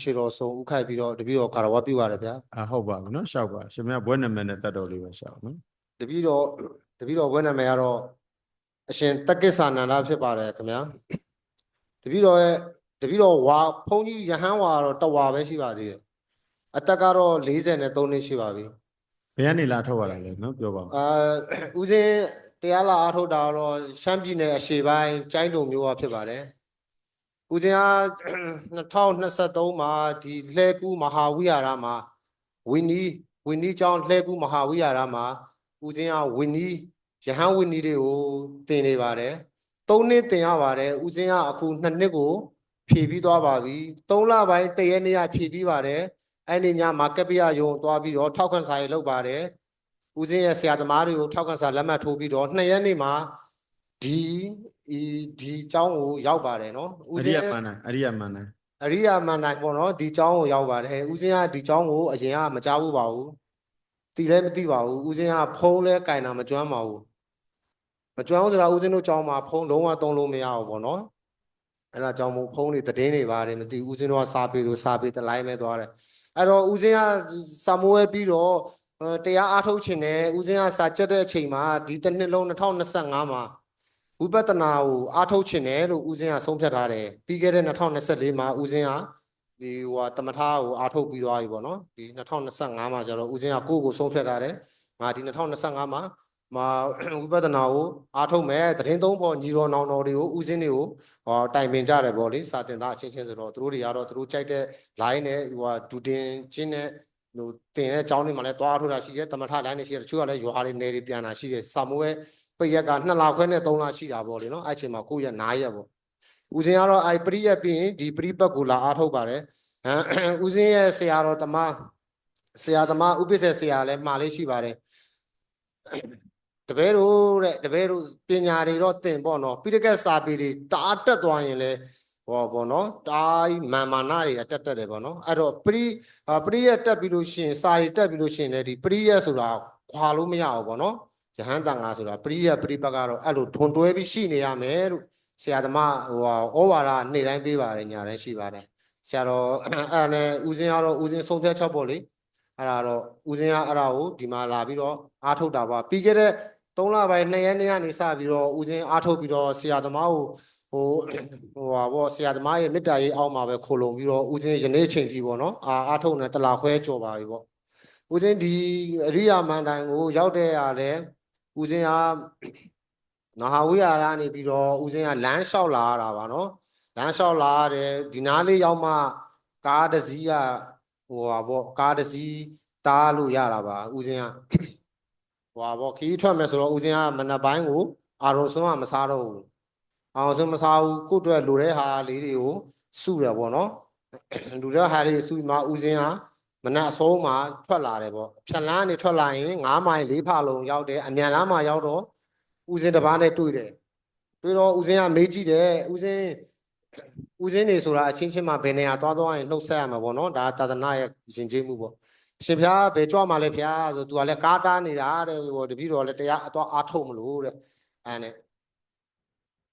ခြေတော်ဆုံးဥခိုက်ပြီးတော့တပည့်တော်ကာရဝပြုရတယ်ဗျာအာဟုတ်ပါဘူးနော်ရှောက်ပါရှင်မဘွဲ့နာမည်နဲ့တတ်တော်လေးပဲရှောက်နော်တပည့်တော်တပည့်တော်ဘွဲ့နာမည်ကတော့အရှင်တက္ကိစ္ဆာနန္ဒဖြစ်ပါတယ်ခင်ဗျာတပည့်တော်ရဲ့တပည့်တော်ဝါဘုန်းကြီးယဟန်ဝါတော့တဝါပဲရှိပါသေးတယ်အသက်ကတော့43နှစ်ရှိပါပြီဘယ်ကနေလာထုတ်ရတာလဲနော်ပြောပါဦးအာဦးစင်းတရားလာအားထုတ်တာတော့ရှမ်းပြည်နယ်အရှေ့ပိုင်းကျိုင်းတုံမျိုးကဖြစ်ပါတယ် ဦးစင်းက2023မှာဒီလှဲကူးမဟာဝိဟာရမှာဝင်းနီးဝင်းနီးကျောင်းလှဲကူးမဟာဝိဟာရမှာဦးစင်းကဝင်းနီးရဟန်းဝင်းနီးတွေကိုတင်နေပါတယ်သုံးနှစ်တင်ရပါတယ်ဦးစင်းကအခုနှစ်နှစ်ကို ဖြည့်ပြီးသွားပါပြီသုံးလပိုင်းတရက်နေ့ကဖြည့်ပြီးပါတယ်အဲ့ဒီညမှာကပ္ပိယယုံသွားပြီးတော့ထောက်ခံစာရေးလုပ်ပါတယ်ဦးစင်းရဲ့ဆရာသမားတွေကိုထောက်ခံစာလက်မှတ်ထိုးပြီးတော့နှစ်ရက်နေ့မှာဒီ ဒီဒီကျောင်းကိုရောက်ပါတယ်နော်အဦးစရိယင်းမန္တန်အရိယမန္တန်အရိယာမန္တန်ပေါ့နော်ဒီကျောင်းကိုရောက်ပါတယ်ဦးစင်းကဒီကျောင်းကိုအရင်ကမကြားဘူးပါဘူးတီလည်းမသိပါဘူးဦးစင်းကဖုံးလဲကင်တာမကျွမ်းပါဘူးမကျွမ်းဘူးဆိုတာဦးစင်းတို့ကျောင်းမှာဖုံးလုံးဝသုံးလို့မရဘူးပေါ့နော်အဲ့ဒါကြောင့်မို့ဖုံးတွေတည်င်းတွေပါတယ်မသိဘူးဦးစင်းတို့ကစာပေဆိုစာပေတလိုင်းပဲသွားတယ်အဲ့တော့ဦးစင်းကစာမိုးဝဲပြီးတော့အဲတရားအားထုတ်ခြင်းနဲ့ဦးဇင်းကစာကြက်တဲ့အချိန်မှာဒီတစ်နှစ်လုံး2025မှာ ဝိပဿနာကိုအားထုတ်ခြင်းနဲ့လို့ဦးဇင်းကဆုံးဖြတ်ထားတယ်ပြီးခဲ့တဲ့2024မှာဦးဇင်းကဒီဟိုဟာတမထာကိုအားထုတ်ပြီးသွားပြီပေါ့နော်ဒီ2025မှာကျတော့ဦးဇင်းကကိုယ့်ကိုဆုံးဖြတ်ထားတယ်ငါဒီ2025မှာမှာဝိပဿနာကိုအားထုတ်မယ်သတင်းသုံးဖို့ညီတော်နောင်တော်တွေကိုဦးဇင်းတွေကိုဟောတိုင်ပင်ကြတယ်ပေါ့လေစာတင်သားအချင်းချင်းဆိုတော့သူတို့တွေကတော့သူတို့ကြိုက်တဲ့ line နဲ့ဟိုဟာဒူတင်ချင်းနဲ့ဟိုတင်တဲ့အကြောင်းတွေမှာလည်းတွားထုတ်တာရှိတယ်တမထလိုင်းတွေရှိတယ်တချို့ကလည်းရွာတွေနေတွေပြန်တာရှိတယ်စာမိုးရဲ့ ပိတ်ရက်က2လခွဲနဲ့3လရှိတာပေါ့လေနော်အဲ့အချိန်မှာကိုယ့်ရက်9ရက်ပေါ့ဦးစင်းကတော့အဲ့ပရိရက်ပြီးရင်ဒီပရိပတ်ကိုလာအားထုတ်ပါတယ်ဟမ်ဦးစင်းရဲ့ဆရာတော်တမဆရာသမားဥပိ္ပစေဆရာလည်းမှားလေးရှိပါတယ်တပည့်တို့တဲ့တပည့်တို့ပညာတွေတော့သင်ပေါ့နော်ပိဋကတ်စာပေတွေတားတက်သွားရင်လည်းဟောပေါ့နော်တားမာမာနာတွေအတက်တက်တယ်ပေါ့နော်အဲ့တော့ပရိအာပရိယတ်တက်ပြီးလို့ရှိရင်စာရီတက်ပြီးလို့ရှိရင်လည်းဒီပရိယတ်ဆိုတာခွာလို့မရဘူးပေါ့နော် ယဟန်တန်ငါဆိုတာပရိယတ်ပရိပတ်ကတော့အဲ့လိုထွန်တွဲပြီးရှိနေရမယ်လို့ဆရာသမားဟိုဟာဩဝါဒနေ့တိုင်းပေးပါတယ်ညာတိုင်းရှိပါတယ်ဆရာတော်အဲ့ဒါနဲ့ဦးစင်းကတော့ဦးစင်းဆုံးဖြတ်ချက်ပေါ့လေအဲ့ဒါတော့ဦးစင်းကအဲ့ဒါကိုဒီမှာလာပြီးတော့အားထုတ်တာပါပြီးခဲ့တဲ့3လပိုင်း2ရက်နေ့ကနေစပြီးတော့ဦးစင်းအားထုတ်ပြီးတော့ဆရာသမားကိုဟိုဟိုဟာပေါ့ဆရာသမားရဲ့မေတ္တာရေးအောက်မှာပဲခိုလုံပြီးတော့ဦးစင်းယနေ့ချိန်ထိပေါ့နော်အာအားထုတ်နေတလာခွဲကြော်ပါပြီပေါ့ဦးစင်းဒီအရိယာမန္တန်ကိုရောက်တဲ့ရတယ် ဦးစင်းကမဟာဝိဟာရနေပြီးတော့ဦးစင်းကလမ်းလျှောက်လာရတာပါနော်လမ်းလျှောက်လာရတယ်ဒီနားလေးရောက်မှကားတစ်စီးကဟိုဟာပေါ့ကားတစ်စီးတားလို့ရတာပါဦးစင်းကဟိုဟာပေါ့ခီးထွက်မယ်ဆိုတော့ဦးစင်းကမနက်ပိုင်းကိုအာရုံဆုံးကမစားတော့ဘူးအောင်စမစားဘူးကိုယ့်အတွက်လိုတဲ့ဟာလေးတွေကိုစုရပေါ့နော်လူတဲ့ဟာလေးစုမှဦးစင်းဟာ မနက်အစောမှာထွက်လာတယ်ပေါ့ဖြတ်လန်းနေထွက်လာရင်9မိုင်4ဖလုံရောက်တယ်အမြန်လမ်းမှာရောက်တော့ဦးစင်းတစ်ပါးနဲ့တွေ့တယ်တွေ့တော့ဦးစင်းကမေးကြည့်တယ်ဦးစင်းဦးစင်းနေဆိုတာအချင်းချင်းမှာဘယ်နေရာသွားသွားရင်နှုတ်ဆက်ရမှာပေါ့နော်ဒါသာသနာရဲ့ရှင်ကျေးမှုပေါ့ရှင်ဖျားဘယ်ကြွမှာလဲဖျားဆိုသူကလည်းကားတားနေတာတဲ့ဟိုတပည့်တော်လည်းတရားအသွားအားထုတ်မလို့တဲ့အဲနဲ့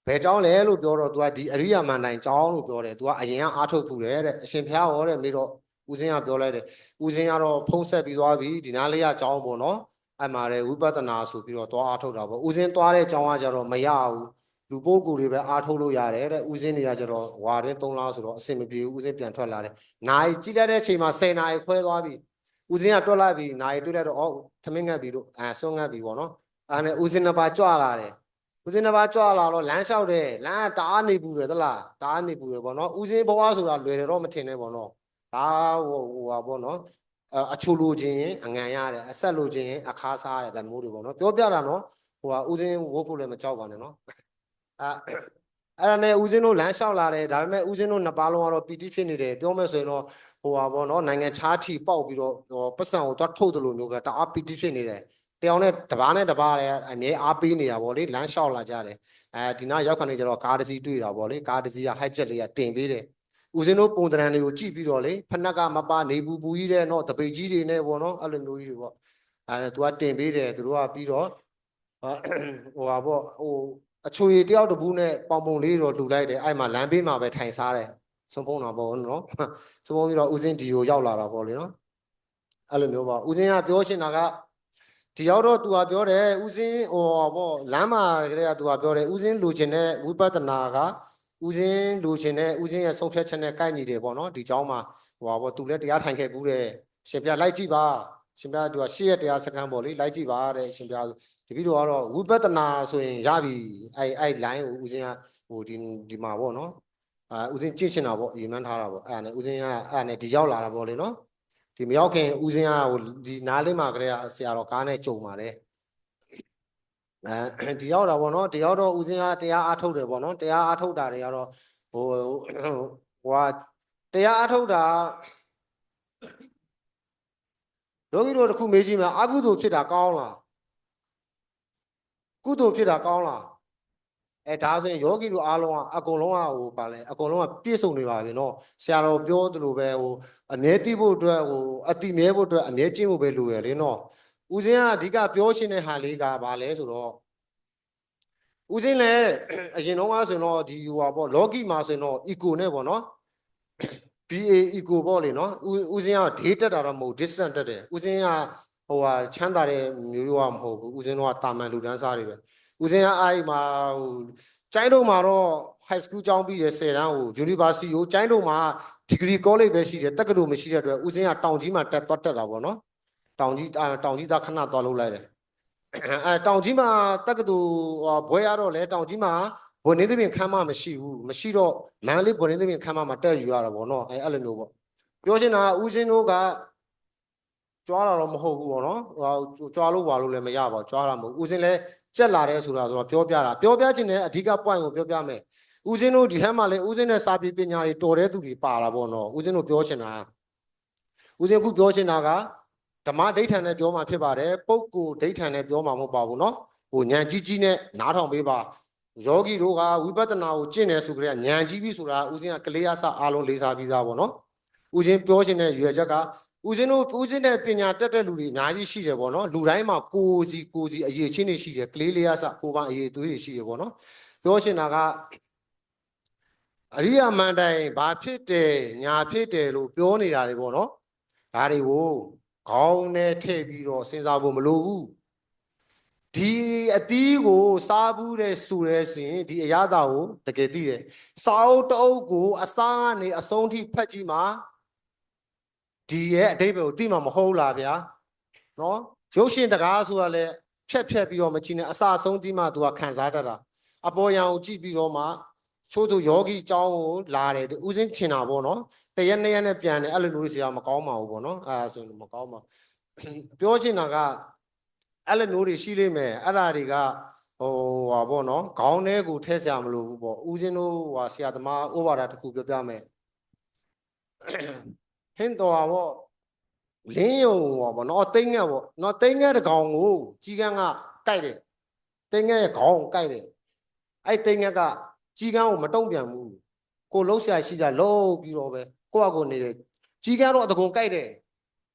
ဘယ်ကြောင်းလဲလို့ပြောတော့ तू ကဒီအရိယာမန္တန်ကြောင်းလို့ပြောတယ် तू ကအရင်ကအားထုတ်ဖူးတယ်တဲ့အရှင်ဖျားဟောတဲ့မေးတော့ ဦးစင်းကပြောလိုက်တယ်ဦးစင်းကတော့ဖုံးဆက်ပြီးသွားပြီဒီနားလေးကအကြောင်းပေါ့နော်အဲ့မှာလေဝိပဿနာဆိုပြီးတော့သွားအားထုတ်တာပေါ့ဦးစင်းသွားတဲ့အကြောင်းကကြတော့မရဘူးလူပိုးကူတွေပဲအားထုတ်လို့ရတယ်တဲ့ဦးစင်းတွေကကြတော့ဝါတဲ့3လားဆိုတော့အဆင်မပြေဘူးဦးစင်းပြန်ထွက်လာတယ်နိုင်ကြည့်လိုက်တဲ့အချိန်မှာ10နာရီခွဲသွားပြီဦးစင်းကတွက်လိုက်ပြီနိုင်တွေ့လိုက်တော့အော်သမင်းငတ်ပြီလို့အဲဆွန်းငတ်ပြီပေါ့နော်အဲ့နဲ့ဦးစင်းနှစ်ပါးကြွလာတယ်ဦးစင်းတစ်ပါးကြွလာတော့လမ်းလျှောက်တယ်လမ်းကတအားနေပူတယ်သလားတအားနေပူတယ်ပေါ့နော်ဦးစင်းဘဝဆိုတာလွယ်တယ်တော့မထင်နဲ့ပေါ့နော် ဒါဟိုဟိုဟာပေါ့နော်အအချိုလိုခြင်းရင်အငံရတယ်အဆက်လိုခြင်းရင်အခါစားရတယ်ဒါမျိုးတွေပေါ့နော်ပြောပြတာနော်ဟိုဟာဦးစင်းဝုတ်ဖို့လည်းမကြောက်ပါနဲ့နော်အဲအဲ့ဒါနဲ့ဦးစင်းတို့လမ်းလျှောက်လာတယ်ဒါပေမဲ့ဦးစင်းတို့နှစ်ပါးလုံးကတော့ပီတိဖြစ်နေတယ်ပြောမယ်ဆိုရင်တော့ဟိုဟာပေါ့နော်နိုင်ငံခြားထီပေါက်ပြီးတော့ဟိုပတ်စံကိုသွားထုတ်တယ်လို့မျိုးပဲတအားပီတိဖြစ်နေတယ်တယောက်နဲ့တပားနဲ့တပားလည်းအမြဲအားပေးနေတာဗောလေလမ်းလျှောက်လာကြတယ်အဲဒီနောက်ရောက်ခဏနေကျတော့ကားတစ်စီးတွေ့တာဗောလေကားတစ်စီးကဟိုက်ချက်လေးကတင်ပေးတယ် ဦးစင်းတို့ပုံတရံလေးကိုကြည့်ပြီးတော့လေဖနက်ကမပါနေဘူးပူကြီးတဲ့နော်တပိတ်ကြီးတွေနဲ့ဗောနော်အဲ့လိုမျိုးကြီးတွေဗောအဲသူကတင်ပေးတယ်သူတို့ကပြီးတော့ဟိုဟာဗောဟိုအချွေတယောက်တပူးနဲ့ပေါင်ပုံလေးတော့လှူလိုက်တယ်အဲ့မှာလမ်းဘေးမှာပဲထိုင်စားတယ်ဆုံးဖုံးတာပေါ့နော်ဆုံးဖုံးပြီးတော့ဦးစင်းဒီကိုရောက်လာတာပေါ့လေနော်အဲ့လိုမျိုးပါဦးစင်းကပြောရှင်တာကဒီရောက်တော့သူကပြောတယ်ဦးစင်းဟိုပေါ့လမ်းမှာကလေးကသူကပြောတယ်ဦးစင်းလူချင်တဲ့ဝိပဿနာက ဦးစင်းလူချင်တဲ့ဦးစင်းရဲ့ဆုံးဖြတ်ချက်နဲ့ကိုက်ညီတယ်ပေါ့နော်ဒီเจ้าမှာဟိုပါပေါ့သူလည်းတရားထိုင်ခဲ့ဘူးတဲ့ရှင်ပြလိုက်ကြည့်ပါရှင်ပြသူကရှေ့ရတရားစကန်ပေါ့လေလိုက်ကြည့်ပါတဲ့ရှင်ပြတပည့်တော်ကတော့ဝိပဿနာဆိုရင်ရပြီအဲ့အဲ့ line ကိုဦးစင်းကဟိုဒီဒီမှာပေါ့နော် အာဦးစင်းကြည့်ချင်တာပေါ့အရင်မှန်းထားတာပေါ့အဲ့ဒါနဲ့ဦးစင်းကအဲ့ဒါနဲ့ဒီရောက်လာတာပေါ့လေနော်ဒီမရောက်ခင်ဦးစင်းကဟိုဒီနားလေးမှာကလေးကဆရာတော်ကားနဲ့ကြုံပါတယ် အဲဒီရောက်တာပေါ့နော်တရားတော်ဦးစင်းအားတရားအားထုတ်တယ်ပေါ့နော်တရားအားထုတ်တာတွေကတော့ဟိုဟိုဟာတရားအားထုတ်တာယောဂီတို့တခုမေးကြည့်မှာအကုသိုလ်ဖြစ်တာကောင်းလားကုသိုလ်ဖြစ်တာကောင်းလားအဲဒါဆိုရင်ယောဂီတို့အားလုံးကအကုန်လုံးကဟိုပါလဲအကုန်လုံးကပြည့်စုံနေပါပြီနော်ဆရာတော်ပြောသလိုပဲဟိုအမြဲတည်ဖို့အတွက်ဟိုအတိမြဲဖို့အတွက်အမြဲကျင့်ဖို့ပဲလိုရလေနော် ဦးစင်းကအဓိကပြောရှင်းတဲ့ဟာလေးကဘာလဲဆိုတော့ဦးစင်းလည်းအရင်တော့ကဆိုရင်တော့ဒီဟိုပါပေါ့ logi မှာဆိုရင်တော့ eco နဲ့ပေါ့နော် BA eco ပေါ့လေနော်ဦးစင်းက date တက်တာတော့မဟုတ် distance တက်တယ်ဦးစင်းကဟိုဟာချမ်းသာတဲ့မျိုးရောမဟုတ်ဘူးဦးစင်းတော့တာမန်လူတန်းစားတွေပဲဦးစင်းကအဲ့မှာဟိုကျိုင်းတို့မှာတော့ high school ကျောင်းပြီးတယ်10တန်းဟို university ကိုကျိုင်းတို့မှာ degree college ပဲရှိတယ်တက္ကသိုလ်မရှိတဲ့အတွက်ဦးစင်းကတောင်ကြီးမှာတက်သွားတက်တာပေါ့နော် တောင်ကြီးအာတောင်ကြီးသားခဏသွားလုပ်လိုက်တယ်အဲတောင်ကြီးမှာတက္ကသိုလ်ဟိုဘွဲရတော့လေတောင်ကြီးမှာဘွယ်နေသဖြင့်ခမ်းမမရှိဘူးမရှိတော့မန္တလေးဘွယ်နေသဖြင့်ခမ်းမမှာတက်ယူရတာပေါ့နော်အဲအဲ့လိုမျိုးပေါ့ပြောချင်တာကဦးစင်းတို့ကကြွားတာတော့မဟုတ်ဘူးပေါ့နော်ဟိုကြွားလို့ပါလို့လည်းမရပါဘူးကြွားတာမဟုတ်ဦးစင်းလည်းကြက်လာတယ်ဆိုတာဆိုတော့ပြောပြတာပြောပြခြင်းနဲ့အဓိက point ကိုပြောပြမယ်ဦးစင်းတို့ဒီထက်မှလည်းဦးစင်းနဲ့စာပေပညာတွေတော်တဲ့သူတွေပါလာပေါ့နော်ဦးစင်းတို့ပြောချင်တာဦးစင်းခုပြောချင်တာက ဓမ္မဒိဋ္ဌံနဲ့ပြောမှဖြစ်ပါတယ်ပုဂ္ဂိုလ်ဒိဋ္ဌံနဲ့ပြောမှမဟုတ်ပါဘူးနော်ဟိုဉာဏ်ကြီးကြီးနဲ့နားထောင်ပေးပါယောဂီတို့ကဝိပဿနာကိုကျင့်တယ်ဆိုကြတဲ့ဉာဏ်ကြီးပြီဆိုတာဦးစင်းကကလေးအစအားလုံးလေးစားပြီးသားပေါ့နော်ဦးစင်းပြောချင်တဲ့ရွယ်ချက်ကဦးစင်းတို့ဦးစင်းတဲ့ပညာတက်တဲ့လူတွေအများကြီးရှိတယ်ပေါ့နော်လူတိုင်းမှာကိုယ်စီကိုယ်စီအရေးချင်းတွေရှိတယ်ကလေးလေးအစကိုယ်ပိုင်အရေးသွေးတွေရှိတယ်ပေါ့နော်ပြောချင်တာကအရိယာမန္တိုင်ဘာဖြစ်တယ်ညာဖြစ်တယ်လို့ပြောနေတာတွေပေါ့နော်ဒါတွေကို ခေါင်းနဲ့ထည့်ပြီးတော့စဉ်းစားဖို့မလိုဘူးဒီအသီးကိုစားဘူးတဲ့ဆိုရဲဆိုရင်ဒီအရသာကိုတကယ်သိတယ်စာအုပ်တအုပ်ကိုအစားကနေအဆုံးထိဖတ်ကြည့်မှာဒီရဲ့အတိတ်ပဲကိုသိမှာမဟုတ်လားဗျာနော်ရုပ်ရှင်တကားဆိုတာလဲဖြက်ဖြက်ပြီးတော့မကြည့်နဲ့အစာဆုံးဒီမှ तू ကခံစားတတ်တာအပေါ်ယံကိုကြည့်ပြီးတော့မှ ချို့သူယောဂီအကြောင်းကိုလာတယ်ဥစဉ်ချင်တာပေါ့နော်တရက်နှစ်ရက်နဲ့ပြန်တယ်အဲ့လိုမျိုးတွေဆရာမကောင်းပါဘူးပေါ့နော်အဲဆိုရင်မကောင်းပါပြောချင်တာကအဲ့လိုမျိုးတွေရှိလိမ့်မယ်အဲ့ဒါတွေကဟိုဟာပေါ့နော်ခေါင်းထဲကိုထည့်ဆရာမလို့ဘူးပေါ့ဦးဇင်းတို့ဟာဆရာသမားဩဝါဒတစ်ခုပြောပြမယ်ဟင်းတော်ဟာပေါ့လင်းယုံဟာပေါ့နော်တိတ်ငက်ပေါ့နော်တိတ်ငက်တကောင်ကိုကြီးကန်းကကြိုက်တယ်တိတ်ငက်ရဲ့ခေါင်းကိုကြိုက်တယ်အဲ့တိတ်ငက်က ကြီးကန်းကိုမတုံ့ပြန်ဘူးကိုလှုပ်ရှားရှိကြလှုပ်ပြီးတော့ပဲကိုယ့်အကိုနေတယ်ကြီးကန်းတော့တကုံကြိုက်တယ်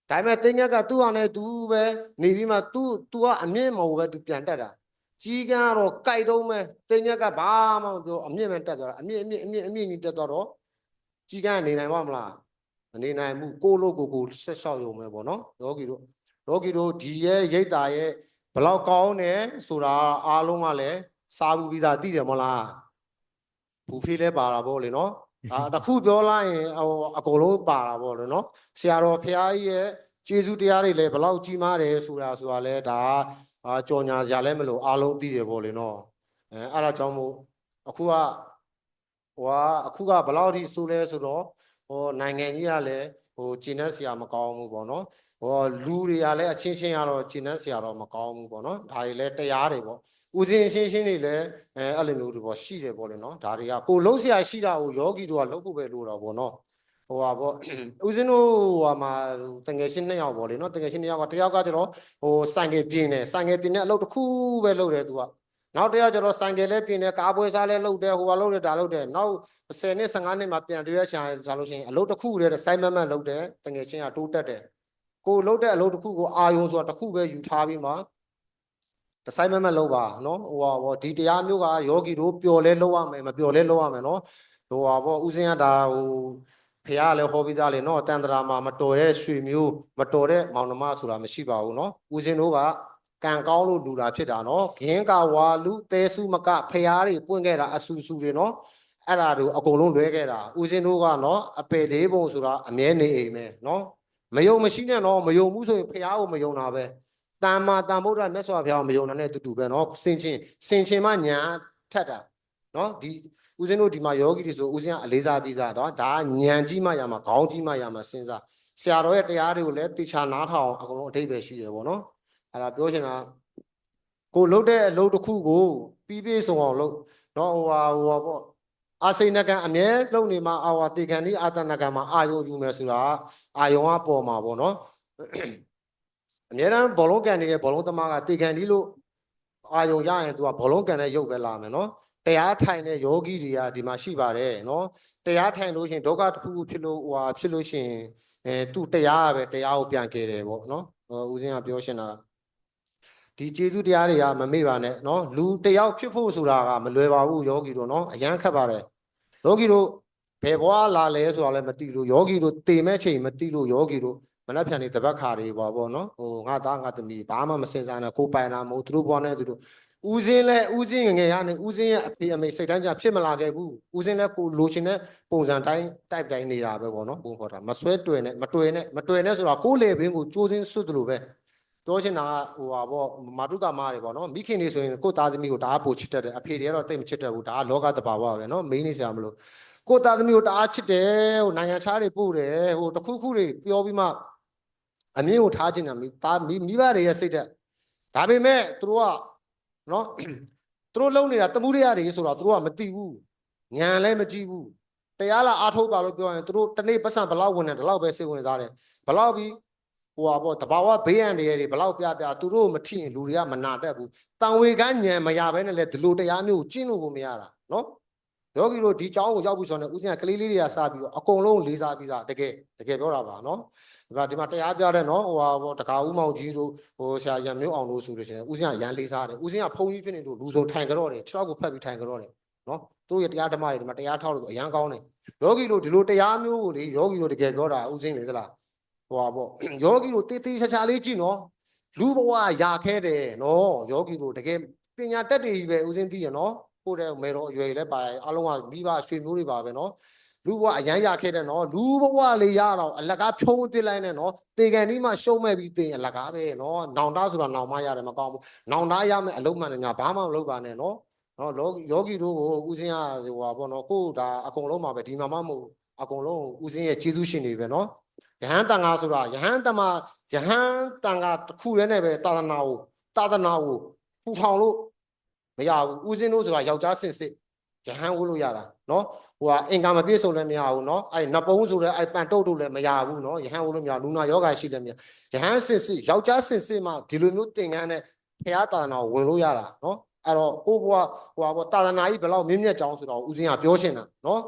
ဒါပေမဲ့တိမ့်ငက်ကသူ့ဟာနဲ့သူပဲနေပြီးမှ तू तू ကအမြင့်မဟုတ်ပဲ तू ပြန်တက်တာကြီးကန်းကတော့ကြိုက်တော့မဲတိမ့်ငက်ကဘာမှမပြောအမြင့်ပဲတက်သွားတာအမြင့်အမြင့်အမြင့်အမြင့်ကြီးတက်သွားတော့ကြီးကန်းကနေနိုင်ပါမလား မနေနိုင်ဘူးကိုလို့ကိုကိုဆက်လျှောက်ရုံပဲပေါ့နော်ယောဂီတို့ယောဂီတို့ဒီရဲ့ရိတ်တာရဲ့ဘလောက်ကောင်းတယ်ဆိုတာအားလုံးကလည်းစားဘူးပြီးသားသိတယ်မဟုတ်လား ဘူဖေးလဲပါတာပေါ့လေနော်အာတစ်ခုပြောလိုက်ရင်ဟိုအကုန်လုံးပါတာပေါ့လေနော်ဆရာတော်ဖရာကြီးရဲ့ကျေးဇူးတရားတွေလည်းဘလောက်ကြီးမားတယ်ဆိုတာဆိုတာလဲဒါအာကြော်ညာစရာလည်းမလို့အားလုံးသိတယ်ပေါ့လေနော်အဲအဲ့ဒါကြောင့်မို့အခုကဟိုကအခုကဘလောက်ထိဆိုးလဲဆိုတော့ဟိုနိုင်ငံကြီးကလည်းဟိုကျင်းတဲ့ဆရာမကောင်းဘူးပေါ့နော် ဟိုလူတွေကလည်းအချင်းချင်းကတော့ကျင်းတဲ့ဆရာတော့မကောင်းဘူးပေါ့နော်ဒါတွေလည်းတရားတွေပေါ့ဦးစင်အချင်းချင်းတွေလည်းအဲအဲ့လိုမျိုးတွေပေါ့ရှိတယ်ပေါ့လေနော်ဒါတွေကကိုလုံးဆရာရှိတာကိုယောဂီတို့ကလုပ်ဖို့ပဲလိုတာပေါ့နော်ဟိုပါပေါ့ဦးစင်တို့ဟိုမှာတငယ်ချင်းနှစ်ယောက်ပေါ့လေနော်တငယ်ချင်းနှစ်ယောက်ကတယောက်ကကျတော့ဟိုဆိုင်ကယ်ပြင်းတယ်ဆိုင်ကယ်ပြင်းတဲ့အလုပ်တစ်ခုပဲလုပ်တယ်သူကနောက်တစ်ယောက်ကျတော့ဆိုင်ကယ်လည်းပြင်းတယ်ကားပွဲစားလည်းလုပ်တယ်ဟိုကလုပ်တယ်ဒါလုပ်တယ်နောက်10နှစ်15နှစ်မှာပြန်တွေ့ရရှာဆိုလို့ရှိရင်အလုပ်တစ်ခုတည်းစိုင်းမမတ်လုပ်တယ်တငယ်ချင်းကတိုးတက်တယ် ကိုလုပ်တဲ့အလုပ်တစ်ခုကိုအာယုံဆိုတာတစ်ခုပဲယူထားပြီးမှတစိုင်းမမတ်လုပ်ပါနော်ဟိုဟာဟောဒီတရားမျိုးကယောဂီတို့ပျော်လဲလုပ်ရမယ်မပျော်လဲလုပ်ရမယ်နော်ဟိုပါပေါ့ဦးစင်းကဒါဟိုဖះကလည်းဟောပြီးသားလေနော်တန်တရာမှာမတော်တဲ့ရွှေမျိုးမတော်တဲ့မောင်နှမဆိုတာမရှိပါဘူးနော်ဦးစင်းတို့ကကံကောင်းလို့လူတာဖြစ်တာနော်ဂင်းကဝါလူသဲစုမကဖះတွေပွင့်ခဲ့တာအဆူဆူတွေနော်အဲ့ဒါတို့အကုန်လုံးလွဲခဲ့တာဦးစင်းတို့ကနော်အပယ်လေးပုံဆိုတာအမြဲနေအိမ်ပဲနော် မယုံမရှိနဲ့နော်မယုံဘူးဆိုရင်ဖះကိုမယုံတာပဲတမ္မာတမ္ဗုဒ္ဓမြတ်စွာဘုရားကိုမယုံတာနဲ့တူတူပဲနော်စင်ချင်းစင်ချင်းမှညာထက်တာနော်ဒီဦးဇင်းတို့ဒီမှာယောဂီတွေဆိုဦးဇင်းကအလေးစားပြီးသားနော်ဒါကညံကြီးမှရမှာခေါင်းကြီးမှရမှာစဉ်းစားဆရာတော်ရဲ့တရားတွေကိုလည်းတေချာနားထောင်အကုန်လုံးအထိပ္ပယ်ရှိရပေါ့နော်အဲ့ဒါပြောချင်တာကိုလှုပ်တဲ့အလုပ်တစ်ခုကိုပြီးပြည့်စုံအောင်လုပ်နော်ဟိုဟာဟိုဟာပေါ့ အာစိဏကံအမြဲလုံနေမှာအာဝတေခံဒီအာတဏကံမှာအာယုံယူမယ်ဆိုတာအာယုံကပေါ်မှာပေါ့နော်အမြဲတမ်းဘောလုံးကန်နေတဲ့ဘောလုံးသမားကတေခံဒီလို့အာယုံရရင်သူကဘောလုံးကန်တဲ့ရုပ်ပဲလာမယ်နော်တရားထိုင်တဲ့ယောဂီတွေကဒီမှာရှိပါတယ်နော်တရားထိုင်လို့ရှရင်ဒုက္ခတစ်ခုခုဖြစ်လို့ဟိုဟာဖြစ်လို့ရှရင်အဲသူတရားပဲတရားကိုပြန်ခဲ့တယ်ပေါ့နော်ဟိုဦးဇင်းကပြောရှင်းတာ ဒီကျေးဇူးတရားတွေကမမေ့ပါနဲ့နော်လူတယောက်ဖြစ်ဖို့ဆိုတာကမလွယ်ပါဘူးယောဂီတို့နော်အရန်ခက်ပါတယ်ယောဂီတို့ဘယ်ဘွားလာလဲဆိုတာလည်းမသိလို့ယောဂီတို့တေမဲ့ချိန်မသိလို့ယောဂီတို့မနှက်ဖြန်နေတပတ်ခါတွေပါပေါ့နော်ဟိုငါသားငါသမီးဘာမှမစင်စားနဲ့ကိုယ်ပိုင်တာမဟုတ်သူတို့ဘွားနဲ့သူတို့ဦးစင်းလဲဦးစင်းငယ်ငယ်ရနေဦးစင်းရဲ့အဖေအမေစိတ်တိုင်းကြဖြစ်မလာခဲ့ဘူးဦးစင်းလဲကိုလိုချင်တဲ့ပုံစံတိုင်းတိုက်တိုင်းနေတာပဲပေါ့နော်ပုံခေါ်တာမဆွဲတွေ့နဲ့မတွေ့နဲ့မတွေ့နဲ့ဆိုတာကိုယ်လေဘင်းကိုကြိုးစင်းစွတ်တယ်လို့ပဲ ပြောချင်တာကဟိုပါပေါ့မာတုကမားတွေပေါ့နော်မိခင်တွေဆိုရင်ကိုယ်သားသမီးကိုတအားပိုချစ်တတ်တယ်အဖေတွေကတော့တိတ်မချစ်တတ်ဘူးဒါကလောကတဘာဝပဲနော်မင်းနေစရာမလိုကိုယ်သားသမီးကိုတအားချစ်တယ်ဟိုနိုင်ငံခြားတွေပို့တယ်ဟိုတစ်ခုခုတွေပြောပြီးမှအမြင့်ကိုထားချင်တာမိသားမိမိဘတွေရဲ့စိတ်ဓာတ်ဒါပေမဲ့သူတို့ကနော်သူတို့လုံနေတာတမှုရရတွေဆိုတော့သူတို့ကမသိဘူးညံလည်းမကြည့်ဘူးတရားလာအားထုတ်ပါလို့ပြောရင်သူတို့တနေ့ပတ်စံဘလောက်ဝင်တယ်ဒီလောက်ပဲစိတ်ဝင်စားတယ်ဘလောက်ပြီး ဟိုဟာပေါ့တဘာဝဘေးရန်တွေတွေဘလောက်ပြပြသူတို့မထင်လူတွေကမနာတတ်ဘူးတန်ဝေကညံမရဘဲနဲ့လဲဒီလိုတရားမျိုးကိုကျင့်လို့ကိုမရတာနော်ယောဂီတို့ဒီကြောင်းကိုရောက်ပြီဆိုတော့ဦးဇင်းကကလေးလေးတွေကစပြီးတော့အကုန်လုံးလေးစားပြီးသားတကယ်တကယ်ပြောတာပါနော်ဒီမှာဒီမှာတရားပြတဲ့နော်ဟိုဟာပေါ့တကာဦးမောင်ကြီးတို့ဟိုဆရာရံမျိုးအောင်တို့ဆိုလို့ရှိရင်ဦးဇင်းကရန်လေးစားတယ်ဦးဇင်းကဖုန်ကြီးဖြစ်နေလို့လူစုံထိုင်ကြတော့တယ်ခြေောက်ကိုဖက်ပြီးထိုင်ကြတော့တယ်နော်သူတို့ရဲ့တရားဓမ္မတွေဒီမှာတရားထောက်လို့အရန်ကောင်းတယ်ယောဂီတို့ဒီလိုတရားမျိုးကိုလေယောဂီတို့တကယ်ပြောတာဦးဇင်းလေသလား ဟိုဟာပေါ့ယောဂီတို့တေးသေးချာချာလေးကြည့်နော်လူဘဝရာခဲတယ်နော်ယောဂီတို့တကယ်ပညာတတ်တွေကြီးပဲဦးစင်သိရနော်ကိုယ့်တဲ့မေတော်အရွယ်လည်းပါအားလုံးကမိဘဆွေမျိုးတွေပါပဲနော်လူဘဝအရန်ရခဲ့တဲ့နော်လူဘဝလေးရတော့အလကားဖြုံးပစ်လိုက်နဲ့နော်တေကန်ဒီမှာရှုံးမဲ့ပြီးတင်အလကားပဲနော်နောင်တဆိုတာနောင်မရတယ်မကောင်းဘူးနောင်တရမယ်အလုံးမှန်တယ်ညာဘာမှမလုပ်ပါနဲ့နော်နော်လောယောဂီတို့ကိုဦးစင်းရဟိုပါပေါ့နော်ကိုယ်ဒါအကုန်လုံးပါပဲဒီမှာမှမဟုတ်အကုန်လုံးဦးစင်းရဲ့ကျေးဇူးရှင်တွေပဲနော် ယဟန်တန်ခါဆိုတာယဟန်တမယဟန်တန်ခါတစ်ခုတည်းနဲ့ပဲသာသနာကိုသာသနာကိုပူထောင်လို့မရဘူးဦးစင်းတို့ဆိုတာယောက်ျားစင်စစ်ယဟန်ဝုလို့ရတာနော်ဟိုဟာအင်္ဂါမပြည့်စုံလည်းမရဘူးနော်အဲ့နပုံးဆိုလည်းအဲ့ပန်တုတ်တို့လည်းမရဘူးနော်ယဟန်ဝုလို့မရလူနာယောဂါရှိလည်းမရယဟန်စင်စစ်ယောက်ျားစင်စစ်မှဒီလိုမျိုးသင်္ကန်းနဲ့ဖရာသာသနာကိုဝင်လို့ရတာနော်အဲ့တော့ကိုဘွားဟိုဟာဘောသာသနာကြီးဘယ်လောက်မြင့်မြတ်ကြောင်းဆိုတော့ဦးစင်းကပြောရှင်းတာနော်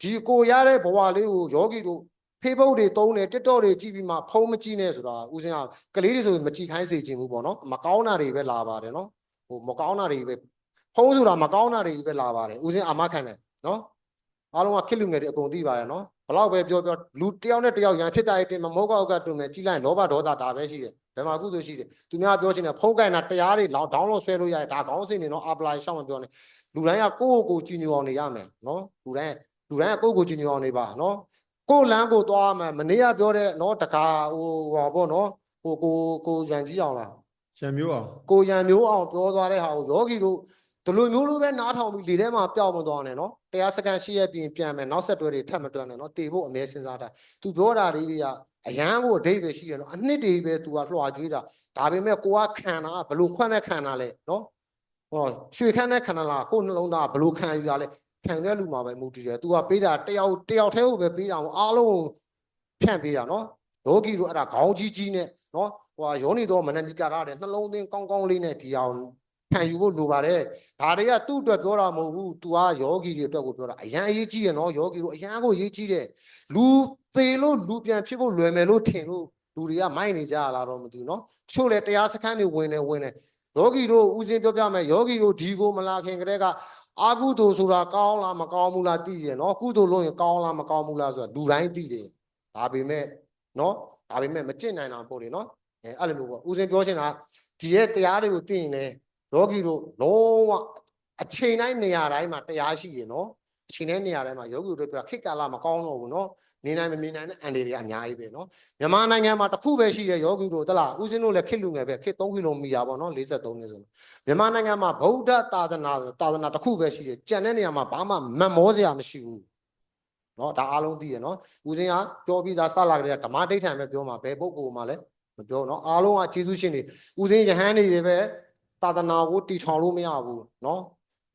ဒီကိုရတဲ့ဘဝလေးကိုယောဂီတို့ Facebook တွေသုံးတယ် TikTok တွေကြည့်ပြီးမှဖုန်းမကြည့်နဲ့ဆိုတာဦးစင်းကကလေးတွေဆိုမကြည့်ခိုင်းစေချင်ဘူးပေါ့နော်မကောင်းတာတွေပဲလာပါတယ်နော်ဟိုမကောင်းတာတွေပဲဖုန်းဆိုတာမကောင်းတာတွေပဲလာပါတယ်ဦးစင်းအာမခံတယ်နော်အားလုံးကခစ်လူငယ်တွေအကုန်သိပါတယ်နော်ဘလောက်ပဲပြောပြောလူတယောက်နဲ့တယောက်ရန်ဖြစ်တဲ့အတင်မမောကောက်ကတုံမယ်ကြည့်လိုက်လောဘဒေါသဒါပဲရှိတယ်ဘယ်မှာကုသိုလ်ရှိတယ်သူများပြောချင်တယ်ဖုန်းကန်တာတရားတွေလောက် download ဆွဲလို့ရတယ်ဒါကောင်းစင်နေတော့ apply ရှောက်မပြောနဲ့လူတိုင်းကကိုယ့်ကိုယ်ကိုကြည်ညိုအောင်နေရမယ်နော်လူတိုင်းလူတိုင်းကကိုယ့်ကိုယ်ကြည်ညိုအောင်နေပါနော် ကိုယ်လမ်းကိုသွားမယ်မနေ့ကပြောတဲ့နော်တကာဟိုဟောပေါ့နော်ဟိုကိုကိုရန်ကြီးအောင်လားရှံမျိုးအောင်ကိုရံမျိုးအောင်ပြောသွားတဲ့ဟာကိုယောဂီတို့ဒီလိုမျိုးလိုပဲနားထောင်ပြီးလေထဲမှာပျောက်မသွားနဲ့နော်တရားစကန်ရှိရပြင်ပြန်မယ်နောက်ဆက်တွဲတွေထပ်မတွက်နဲ့နော်တေဖို့အမြဲစဉ်းစားတာသူပြောတာလေးတွေကအရန်ကိုအဓိပ္ပာယ်ရှိရနော်အနှစ်တွေပဲ तू ကလွှာကျွေးတာဒါပေမဲ့ကိုကခံတာကဘလို့ခွန့်နဲ့ခံတာလဲနော်ဟောရွှေခန့်နဲ့ခံတာလားကိုယ်နှလုံးသားကဘလို့ခံယူရလဲ ခံတဲ့လူမှာပဲမူတည်တယ် तू ကပေးတာတယောက်တယောက်တည်းကိုပဲပေးတာမဟုတ်အားလုံးကိုဖြန့်ပေးတာနော်ယောဂီတို့အဲ့ဒါခေါင်းကြီးကြီးနဲ့နော်ဟိုဟာယောနီတော့မနတိကာရတဲ့နှလုံးသွင်းကောင်းကောင်းလေးနဲ့ဒီအောင်ခံယူဖို့လိုပါတယ်ဒါတွေကသူ့အတွက်ပြောတာမဟုတ်ဘူး तू ကယောဂီတွေအတွက်ကိုပြောတာအရန်အရေးကြီးရနော်ယောဂီတို့အရန်ကိုအရေးကြီးတယ်လူသေးလို့လူပြန်ဖြစ်ဖို့လွယ်မယ်လို့ထင်လို့လူတွေကမိုက်နေကြရလားတော့မသိဘူးနော်တချို့လေတရားစခန်းတွေဝင်နေဝင်နေယောဂီတို့ဥစဉ်ပြောပြမယ်ယောဂီတို့ဒီကိုမလာခင်ကတည်းက အာကုသိုလ်ဆိုတာကောင်းလားမကောင်းဘူးလားသိတယ်နော်ကုသိုလ်လို့ရင်ကောင်းလားမကောင်းဘူးလားဆိုတာလူတိုင်းသိတယ်ဒါပေမဲ့နော်ဒါပေမဲ့မကျင့်နိုင်တာပို့တယ်နော်အဲအဲ့လိုမျိုးပေါ့ဥစဉ်ပြောချင်တာဒီရဲ့တရားတွေကိုသိရင်လေယောဂီတို့လုံးဝအချိန်တိုင်းနေရာတိုင်းမှာတရားရှိရနော်အချိန်တိုင်းနေရာတိုင်းမှာယောဂီတို့ပြောခိတ်ကာလမကောင်းတော့ဘူးနော် နေနိုင်မနေနိုင်တဲ့အန်ဒီတွေကအများကြီးပဲနော် မြန်မာနိုင်ငံမှာတစ်ခုပဲရှိတဲ့ယောဂီတို့တလားဦးစင်းတို့လည်းခစ်လူငယ်ပဲခစ်3ကီလိုမီတာပေါ့နော်43နေဆိုမြန်မာနိုင်ငံမှာဗုဒ္ဓသာသနာသာသနာတစ်ခုပဲရှိတယ်ကြံတဲ့နေရာမှာဘာမှမမောစရာမရှိဘူးเนาะဒါအားလုံးသိရနော်ဦးစင်းကပြောပြီးသားစလာကြတဲ့ဓမ္မဒိဋ္ဌံပဲပြောမှာဘယ်ပုဂ္ဂိုလ်မှလည်းမပြောနော်အားလုံးကကျေးဇူးရှင်တွေဦးစင်းယဟန်နေတွေပဲသာသနာကိုတည်ထောင်လို့မရဘူးเนาะ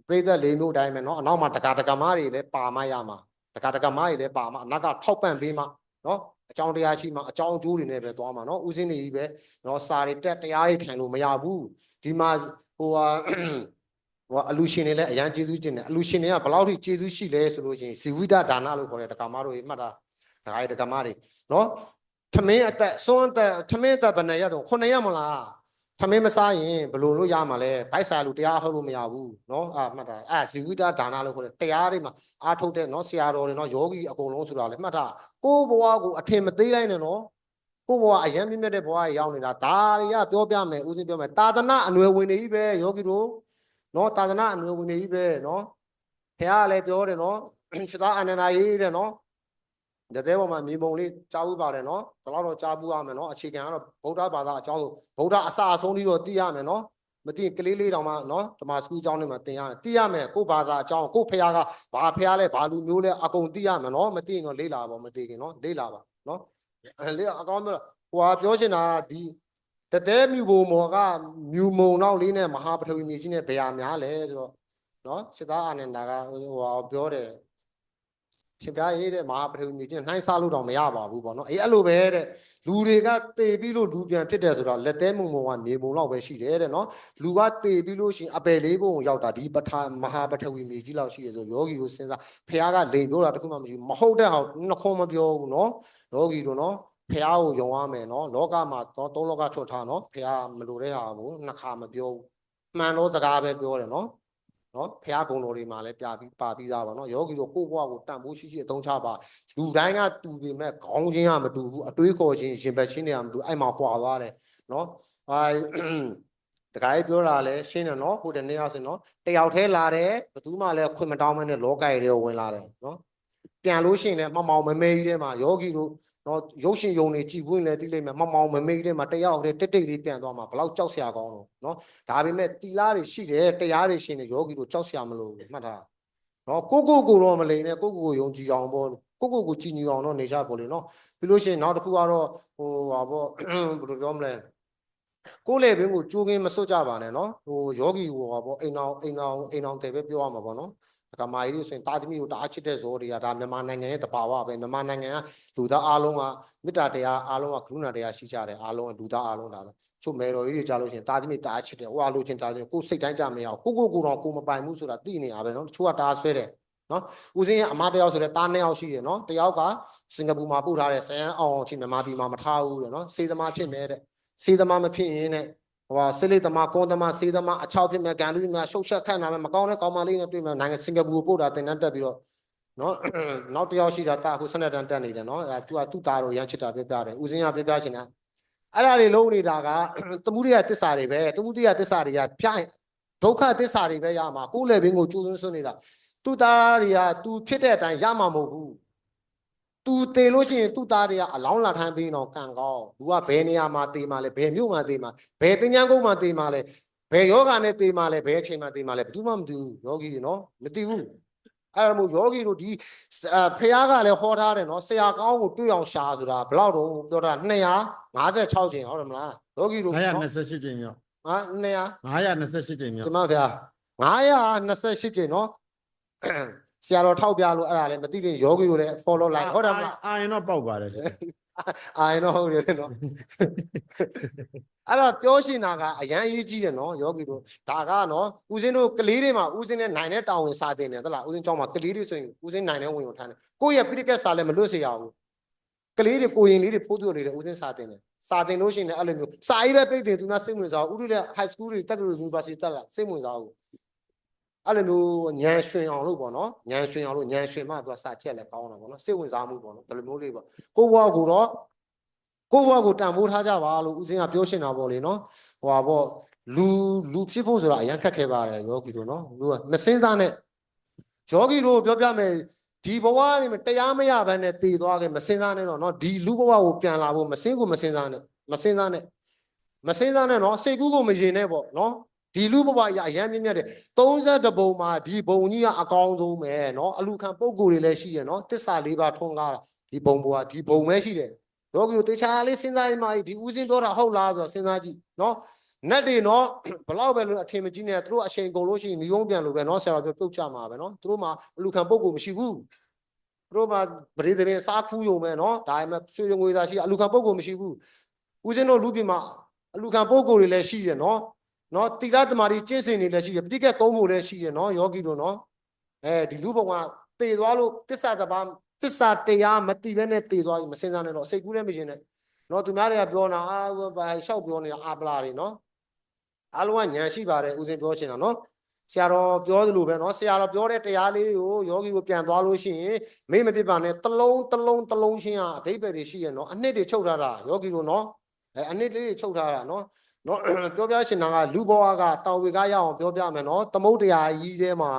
ပြိသက်လေးမျိုးအတိုင်းပဲเนาะအနောက်မှာတက္ကတက္ကမတွေလည်းပါမရမှာတ က္ကတက္ကမတွေလည်းပါမှာအနောက်ကထောက်ပံ့ပေးမှာနော်အကြောင်းတရားရှိမှအကြောင်းအကျိုးတွေနဲ့ပဲသွားမှာနော်ဥစဉ်နေကြီးပဲနော်စာတွေတက်တရားတွေထိုင်လို့မရဘူးဒီမှာဟိုဟာဟိုဟာအလူရှင်တွေလည်းအရန်ကျေးဇူးတင်တယ်အလူရှင်တွေကဘယ်လောက်ထိကျေးဇူးရှိလဲဆိုလို့ရှိရင်ဇီဝိတဒါနလို့ခေါ်တဲ့တက္ကမတို့ကြီးမှတ်တာတက္ကရာတက္ကမတွေနော်ထမင်းအသက်စွန်းအသက်ထမင်းအသက်ဘယ်နှစ်ရက်တော့9ရက်မလား ထမင်းမစားရင်ဘယ်လိုလုပ်ရမှာလဲဗိုက်စာလူတရားထုတ်လို့မရဘူးเนาะအာမှတ်တာအဲဇီဝိတဒါနလို့ခေါ်တဲ့တရားတွေမှာအားထုတ်တဲ့เนาะဆရာတော်တွေเนาะယောဂီအကုန်လုံးဆိုတာလေမှတ်တာ ကိုယ့်ဘဝကိုအထင်မသေးတိုင်းနဲ့နော်ကိုယ့်ဘဝအယံမြင့်မြတ်တဲ့ဘဝကြီးရောက်နေတာဒါတွေကပြောပြမယ်ဦးစင်းပြောမယ်တာသနာအနွယ်ဝင်နေပြီပဲယောဂီတို့နော်တာသနာအနွယ်ဝင်နေပြီပဲနော်ဖះကလည်းပြောတယ်နော်စသားအနန္ဒာရေးတဲ့နော် တသေးပေါ်မှာမြေမုံလေးကြားဘူးပါတယ်နော်ဘယ်တော့တော့ကြားဘူးရမယ်နော်အခြေခံကတော့ဗုဒ္ဓဘာသာအကြောင်းဆိုဗုဒ္ဓအစအဆုံးပြီးတော့သိရမယ်နော်မသိရင်ကလေးလေးတောင်မှနော်ဓမ္မစကူးအကြောင်းတွေမှာသင်ရတယ်သိရမယ်ကိုယ့်ဘာသာအကြောင်းကိုယ့်ဖះကဘာဖះလဲဘာလူမျိုးလဲအကုန်သိရမယ်နော်မသိရင်တော့လေးလာပါမသိခင်နော်လေးလာပါနော်အဲလေးအကောင်းပြောတာဟိုဟာပြောချင်တာကဒီတတဲမြူဘုံမော်ကမြူမုံနောက်လေးနဲ့မဟာပထဝီမြေကြီးနဲ့ဘယ်ဟာများလဲဆိုတော့နော်စစ်သားအာနန္ဒာကဟိုဟာပြောတယ် ရှင်ပြားရေးတဲ့မဟာပထဝီမြေကြီးနဲ့နှိုင်းစားလို့တော့မရပါဘူးပေါ့နော်အေးအဲ့လိုပဲတဲ့လူတွေကတေပြီးလို့လူပြန်ဖြစ်တယ်ဆိုတော့လက်သေးမုံမုံကမြေမုံလောက်ပဲရှိတယ်တဲ့နော်လူကတေပြီးလို့ရှိရင်အပယ်လေးဘုံကိုရောက်တာဒီပထမဟာပထဝီမြေကြီးလောက်ရှိရဆိုယောဂီကိုစဉ်းစားဖះကလိန်ပြောတာတခုမှမရှိဘူးမဟုတ်တဲ့ဟာကိုနှခုံးမပြောဘူးနော်ယောဂီတို့နော်ဖះကိုယုံရမယ်နော်လောကမှာတော့သုံးလောကထွက်ထားနော်ဖះမလိုတဲ့ဟာကိုနှစ်ခါမပြောဘူးမှန်တော့စကားပဲပြောတယ်နော် နော်ဖះဂုံတော်တွေမှာလည်းပြပြီးပါပြီးသားပါနော်ယောဂီတို့ကိုယ့်ဘဝကိုတန်ဖိုးရှိရှိအသုံးချပါလူတိုင်းကတူပေမဲ့ခေါင်းချင်းကမတူဘူးအတွေးခေါ်ချင်းရှင်ဘက်ချင်းတွေကမတူအဲ့မှာကွာသွားတယ်နော်ဟာတခါကြီးပြောတာလဲရှင်းတယ်နော်ဟိုတနေ့ရောက်စင်နော်တယောက်တည်းလာတယ်ဘယ်သူမှလည်းခွင့်မတောင်းမနဲ့လောကကြီးတွေဝင်လာတယ်နော်ပြန်လို့ရှိရင်လည်းမမောင်မမေကြီးထဲမှာယောဂီတို့ နော်ရုပ်ရှင်ယုံနေကြည်ပွင့်လည်းသိလိမ့်မယ်မမောင်မမေကြီးထဲမှာတယောက်တည်းတိတ်တိတ်လေးပြန်သွားမှာဘလောက်ကြောက်စရာကောင်းလို့နော်ဒါပေမဲ့တီလာတွေရှိတယ်တရားတွေရှင်တယ်ယောဂီတို့ကြောက်စရာမလိုဘူးမှတ်ထားနော်ကိုကိုကိုတော့မလိန်နဲ့ကိုကိုကိုယုံကြည်အောင်ပေါ့ကိုကိုကိုကြည်ညိုအောင်တော့နေကြပေါ့လေနော်ပြီးလို့ရှိရင်နောက်တစ်ခုကတော့ဟိုဟာပေါ့ဘယ်လိုပြောမလဲကိုယ်လေဘင်းကိုကြိုးကင်းမစွတ်ကြပါနဲ့နော်ဟိုယောဂီဟိုဟာပေါ့အိမ်အောင်အိမ်အောင်အိမ်အောင်တယ်ပဲပြောရမှာပေါ့နော် ဒါကမာကြီးလို့ဆိုရင်တာသမီကိုတအားချစ်တဲ့ဇောတွေကဒါမြန်မာနိုင်ငံရဲ့တဘာဝပဲမြန်မာနိုင်ငံကလူသားအားလုံးကမေတ္တာတရားအားလုံးကကရုဏာတရားရှိကြတယ်အားလုံးကလူသားအားလုံးဒါပဲချို့မယ်တော်ကြီးတွေကြားလို့ရှိရင်တာသမီတအားချစ်တယ်ဟိုအားလို့ချင်းတာသမီကိုယ်စိတ်တိုင်းကြမရအောင်ကိုကိုကိုတော့ကိုမပိုင်ဘူးဆိုတာသိနေရပဲနော်တချို့ကတအားဆွဲတယ်နော်ဦးစင်းရဲ့အမတယောက်ဆိုတဲ့တားနှစ်ယောက်ရှိတယ်နော်တယောက်ကစင်ကာပူမှာပို့ထားတဲ့ဆန်အောင်အောင်ချင်းမြန်မာပြည်မှာမထားဘူးတဲ့နော်စေသမားဖြစ်မဲ့တဲ့စေးသမားမဖြစ်ရင်နဲ့ ဟိုဟာစိလိတ်သမားကုန်းသမားစေးသမားအချောက်ဖြစ်မဲ့ဂန်လူများရှုပ်ချက်ခန့်တာမဲ့မကောင်းတဲ့ကောင်မလေးနဲ့တွေ့မဲ့နိုင်ငံစင်ကာပူကိုပို့တာတင်တန်းတက်ပြီးတော့နော်နောက်တစ်ယောက်ရှိတာတာအခု12တန်းတက်နေတယ်နော်အဲသူကသူ့သားတော့ရမ်းချစ်တာပြပြတယ်ဦးစင်းကပြပြရှင်တာအဲ့ဒါတွေလုံးနေတာကသမှုရိယတစ္ဆာတွေပဲသမှုရိယတစ္ဆာတွေကပြိုင်ဒုက္ခတစ္ဆာတွေပဲရမှာကိုယ်လည်းဘင်းကိုကျိုးစွန်းစွန်းနေတာသူ့သားတွေက तू ဖြစ်တဲ့အတိုင်းရမှာမဟုတ်ဘူး သူတေလို့ရှိရင်သူ့သားတွေကအလောင်းလာထမ်းပြီးတော့ကံကောင်းသူကဘယ်နေရာမှာတေမှာလဲဘယ်မြို့မှာတေမှာဘယ်တင်ညာကုန်းမှာတေမှာလဲဘယ်ယောဂနဲ့တေမှာလဲဘယ်အချိန်မှာတေမှာလဲဘယ်သူမှမသိဘူးယောဂီတွေနော်မသိဘူးအဲ့ဒါမို့ယောဂီတို့ဒီဖះကလည်းဟောထားတယ်နော်ဆရာကောင်းကိုတွေ့အောင်ရှာဆိုတာဘယ်လောက်တော့ပြောတာ256ချိန်ဟုတ်တယ်မလားယောဂီတို့228ချိန်မြောက်ဟာ200 528ချိန်မြောက်ဒီမှာဖះ928ချိန်နော် ဆရာတော်ထောက်ပြလို့အဲ့ဒါလည်းမသိခင်ယောဂီတို့လည်း follow လိုက်ဟုတ်တယ်မလားအာရင်တော့ပေါက်ပါတယ်ရှင်အာရင်တော့ဟုတ်တယ်လေနော်အဲ့တော့ပြောရှင်တာကအရန်အရေးကြီးတယ်နော်ယောဂီတို့ဒါကနော်ဦးစင်းတို့ကလေးတွေမှာဦးစင်းနဲ့နိုင်တဲ့တာဝန်စာတင်တယ်သလားဦးစင်းကျောင်းမှာကလေးတွေဆိုရင်ဦးစင်းနိုင်တဲ့ဝင်ကိုထမ်းတယ်ကိုယ့်ရဲ့ပြိတ္တကက်စာလည်းမလွတ်စေရဘူးကလေးတွေကိုရင်လေးတွေဖိုးသူလေးတွေဦးစင်းစာတင်တယ်စာတင်လို့ရှိရင်လည်းအဲ့လိုမျိုးစာရေးပဲပိတ်တယ်သူများစိတ်ဝင်စားဘူးဥရိလက် high school တွေတက္ကသိုလ် university တက်လာစိတ်ဝင်စားဘူး အဲ့လိုမျိုးညံရွှင်အောင်လို့ပေါ့နော်ညံရွှင်အောင်လို့ညံရွှင်မှသူကစာချက်လည်းကောင်းတာပေါ့နော်စိတ်ဝင်စားမှုပေါ့နော်ဒီလိုမျိုးလေးပေါ့ကိုဘွားကိုတော့ကိုဘွားကိုတန်ဖိုးထားကြပါလို့ဦးစင်းကပြောရှင်းတာပေါ့လေနော်ဟိုပါပေါ့လူလူဖြစ်ဖို့ဆိုတာအရန်ခက်ခဲပါတယ်ယောဂီတို့နော်လူကမစင်းစားနဲ့ယောဂီတို့ပြောပြမယ်ဒီဘဝနေတရားမရဘဲနဲ့တည်သွားခဲ့မစင်းစားနဲ့တော့နော်ဒီလူဘဝကိုပြန်လာဖို့မစင်းကိုမစင်းစားနဲ့မစင်းစားနဲ့မစင်းစားနဲ့နော်စိတ်ကူးကိုမရင်နဲ့ပေါ့နော် ဒီလူဘဝရအရန်မြင့်မြတ်တယ်32ဘုံမှာဒီဘုံကြီးကအကောင်းဆုံးပဲနော်အလူခံပုံကိုယ်တွေလည်းရှိရနော်တစ္ဆာလေးပါထွန်းကားတာဒီဘုံဘဝဒီဘုံပဲရှိတယ်ယောဂီတို့တေချာလေးစဉ်းစားရမှာဒီဦးစင်းပြောတာဟုတ်လားဆိုတော့စဉ်းစားကြည့်နော်နတ်တွေနော်ဘလောက်ပဲလို့အထင်မကြီးနဲ့သူတို့အချိန်ကုန်လို့ရှိရင်မိုံပြန်လို့ပဲနော်ဆရာတော်ပြောပြုတ်ချမှာပဲနော်သူတို့မှာအလူခံပုံကိုယ်မရှိဘူး သူတို့မှာပရိသေရင်စားခူးယုံပဲเนาะဒါပေမဲ့ရွှေရုံငွေသားရှိအလူခံပုံကိုမရှိဘူးဦးဇင်းတို့လူပြည်မှာအလူခံပုံကိုတွေလည်းရှိရเนาะ เนาะတိရသမารီကျင့်စဉ်တွေလည်းရှိရပဋိကက်သုံးဖို့လည်းရှိရเนาะယောဂီတို့เนาะအဲဒီလူဘုံကတည်သွားလို့တစ္ဆာတပါတစ္ဆာတရားမတိဘဲနဲ့တည်သွားပြီမစင်စားနဲ့တော့စိတ်ကူးလည်းမရှင်နဲ့เนาะသူများတွေကပြောနေတာအာဘာလျှောက်ပြောနေတာအာပလာတွေเนาะအားလုံးကညံရှိပါတယ်ဦးဇင်းပြောချင်တာเนาะဆရာတော်ပြောသလိုပဲเนาะဆရာတော်ပြောတဲ့တရားလေးကိုယောဂီကိုပြန်သွားလို့ရှိရင် မေ့မပြစ်ပါနဲ့တလုံးတလုံးတလုံးချင်းဟာအဓိပ္ပာယ်တွေရှိရနော်အနှစ်တွေချုပ်ထားတာယောဂီတို့နော်အဲအနှစ်လေးတွေချုပ်ထားတာနော် နော်ပြောပြရှင်တာကလူဘဝကတောင်ဝေကရအောင်ပြောပြမယ်နော်သမုဒ္ဒရာကြီးထဲမှာ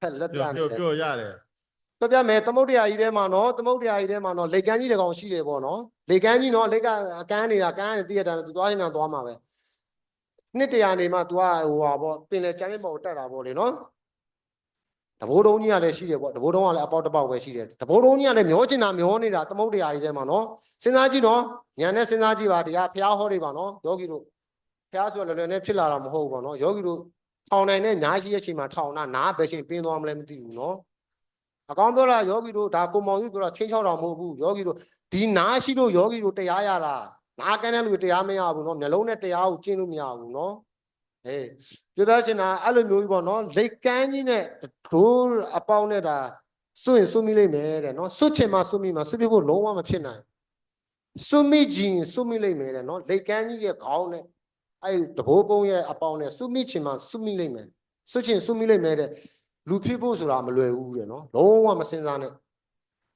ဖက်လက်ပြပြောနေပြောတယ်ပြောရတယ်ပြောပြမယ်သမုဒ္ဒရာကြီးထဲမှာနော်သမုဒ္ဒရာကြီးထဲမှာနော်လေကန်းကြီးတစ်ကောင်ရှိတယ်ပေါ့နော်လေကန်းကြီးနော်လေကအကန်းနေတာကန်းနေတည့်ရတာသူသွားနေတာသွားမှာပဲနှစ်တရာနေမှ तू ကဟိုဟာပေါ့ပင်လေကျမ်းမြင့်ပေါ်ကိုတက်တာပေါ့လေနော် တဘိုးတုံးကြီးကလည်းရှိတယ်ပေါ့တဘိုးတုံးကလည်းအပေါက်တစ်ပေါက်ပဲရှိတယ်တဘိုးတုံးကြီးကလည်းမျောချင်တာမျောနေတာသမုတ်တရားကြီးထဲမှာနော်စဉ်းစားကြည့်နော်ညာနဲ့စဉ်းစားကြည့်ပါတရားဖျားဟောတွေပါနော်ယောဂီတို့ဖျားဆိုတော့လွယ်လွယ်နဲ့ဖြစ်လာတာမဟုတ်ဘူးပေါ့နော်ယောဂီတို့ထောင်နိုင်တဲ့ညာရှိရဲ့ချိန်မှာထောင်တာနားဘယ်ချိန်ပင်းသွားမလဲမသိဘူးနော်အကောင်းပြောတာယောဂီတို့ဒါကိုမောင်ကြီးပြောတာချင်းချောက်တာမဟုတ်ဘူးယောဂီတို့ဒီနားရှိလို့ယောဂီတို့တရားရတာနားကန်းတဲ့လူတွေတရားမရဘူးနော်မျက်လုံးနဲ့တရားကိုကျင့်လို့မရဘူးနော် အေးပြောပြချင်တာအဲ့လိုမျိုးကြီးပေါ့နော်လက်ကန်းကြီးနဲ့ဒိုးအပေါင်းနဲ့ဒါစွန့်ရင်စွန့်မိလိမ့်မယ်တဲ့နော်စွန့်ချင်မှစွန့်မိမှာစွန့်ပြဖို့လုံးဝမဖြစ်နိုင်စွန့်မိခြင်းစွန့်မိလိမ့်မယ်တဲ့နော်လက်ကန်းကြီးရဲ့ခေါင်းနဲ့အဲ့တဘိုးကုန်းရဲ့အပေါင်းနဲ့စွန့်မိချင်မှစွန့်မိလိမ့်မယ်စွန့်ချင်စွန့်မိလိမ့်မယ်တဲ့လူဖြစ်ဖို့ဆိုတာမလွယ်ဘူးတဲ့နော်လုံးဝမစင်စားနဲ့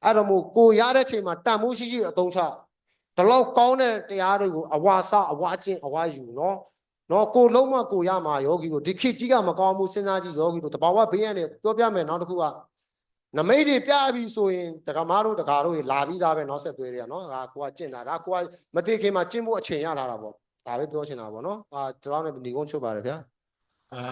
အဲ့တော့မို့ကိုရတဲ့ချိန်မှာတန်မိုးရှိရှိအသုံးချဒီလောက်ကောင်းတဲ့တရားတွေကိုအဝါစအဝါကျင့်အဝါယူနော် နော်ကိုလုံးမကိုရမှာယောဂီကိုဒီခေတ်ကြီးကမကောင်းဘူးစဉ်းစားကြည့်ယောဂီတို့တဘာဝဘေးရန်တွေပြောပြမယ်နောက်တစ်ခုကနမိတ်တွေပြပြီဆိုရင်ဒကမားတို့ဒကာတို့တွေလာပြီးသားပဲနောက်ဆက်သွေးတွေကနော်ဒါကိုကကျင့်တာဒါကိုကမတိခင်မှာကျင့်ဖို့အချိန်ရလာတာပေါ့ဒါပဲပြောချင်တာပေါ့နော်အာဒီလောက်နဲ့ညီကုန်းချုပ်ပါတယ်ဗျာအာ